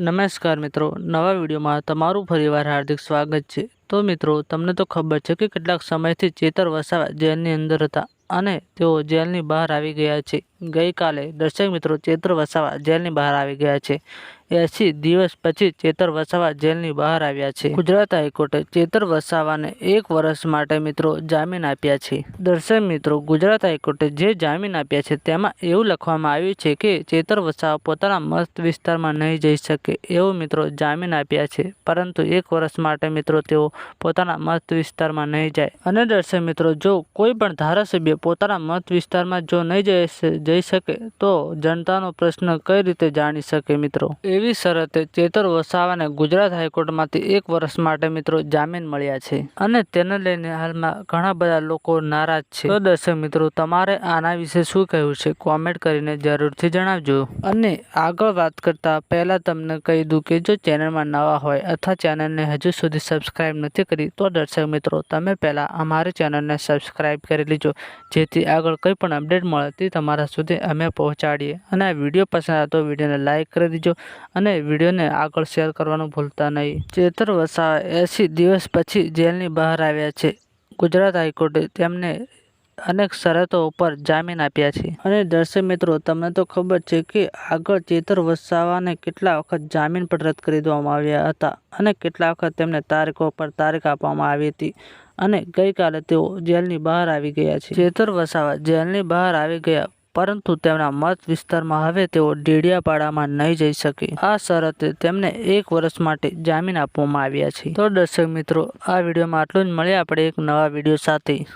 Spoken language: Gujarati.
નમસ્કાર મિત્રો, નવા વિડીયોમાં તમારું ફરીવાર હાર્દિક સ્વાગત છે. તો મિત્રો, તમને તો ખબર છે કે કેટલાક સમયથી ચેતર વસાવા જેલની અંદર હતા અને તેઓ જેલની બહાર આવી ગયા છે. ગઈકાલે દર્શક મિત્રો ચેતર વસાવા જેલની બહાર આવી ગયા છે. એસી દિવસ પછી ચેતર વસાવા જેલની બહાર આવ્યા છે. ગુજરાત હાઈકોર્ટે ચેતર વસાવાને એક વર્ષ માટે મિત્રો જામીન આપ્યા છે. દર્શક મિત્રો, ગુજરાત હાઈકોર્ટે જે જામીન આપ્યા છે તેમાં એવું લખવામાં આવ્યું છે કે ચેતર વસાવા પોતાના મત વિસ્તારમાં નહીં જઈ શકે એવું મિત્રો જામીન આપ્યા છે. પરંતુ એક વર્ષ માટે મિત્રો તેઓ પોતાના મત વિસ્તારમાં નહીં જાય. અને દર્શક મિત્રો, જો કોઈ પણ ધારાસભ્ય પોતાના મત વિસ્તારમાં જો નહીં જઈ શકે તો જનતાનો પ્રશ્ન કઈ રીતે જાણી શકે મિત્રો? એવી શરતે ચેતર વસાવાને ગુજરાત હાઈકોર્ટમાંથી એક વર્ષ માટે મિત્રો જામીન મળ્યા છે. અને તેને લઈને હાલમાં ઘણા બધા લોકો નારાજ છે. તો દર્શક મિત્રો, તમારે આના વિશે શું કહેવું છે? કોમેન્ટ કરીને જરૂરથી જણાવજો. અને આગળ વાત કરતા પહેલા તમને કહી દઉં કે જો ચેનલમાં નવા હોય અથવા ચેનલને હજુ સુધી સબસ્ક્રાઈબ નથી કરી, તો દર્શક મિત્રો, તમે પહેલા અમારી ચેનલને સબસ્ક્રાઈબ કરી લેજો. જેથી આગળ કંઈ પણ અપડેટ મળે તે તમારા સુધી અમે પહોંચાડીએ. અને આ વીડિયો પસંદ આવે તો વિડીયોને લાઇક કરી દેજો. અને વિડીયોને આગળ શેર કરવાનું ભૂલતા નહીં. ચેતર વસાવા એંસી દિવસ પછી જેલની બહાર આવ્યા છે. ગુજરાત હાઈકોર્ટે તેમને અનેક શરતો ઉપર જામીન આપ્યા છે. અને દર્શક મિત્રો, તમને તો ખબર છે કે આગળ ચેતર વસાવાને કેટલા વખત જામીન પણ રદ કરી દેવામાં આવ્યા હતા અને કેટલા વખત તેમને તારીખો પર તારીખ આપવામાં આવી હતી અને ગઈકાલે તેઓ જેલની બહાર આવી ગયા છે. ચેતર વસાવા જેલની બહાર આવી ગયા પરંતુ તેમના મત વિસ્તારમાં હવે તેઓ ડેડિયાપાડામાં નહીં જઈ શકે. આ શરતે તેમને એક વર્ષ માટે જામીન આપવામાં આવ્યા છે. તો દર્શક મિત્રો, આ વિડીયોમાં આટલું જ. મળીએ આપણે એક નવા વીડિયો સાથે.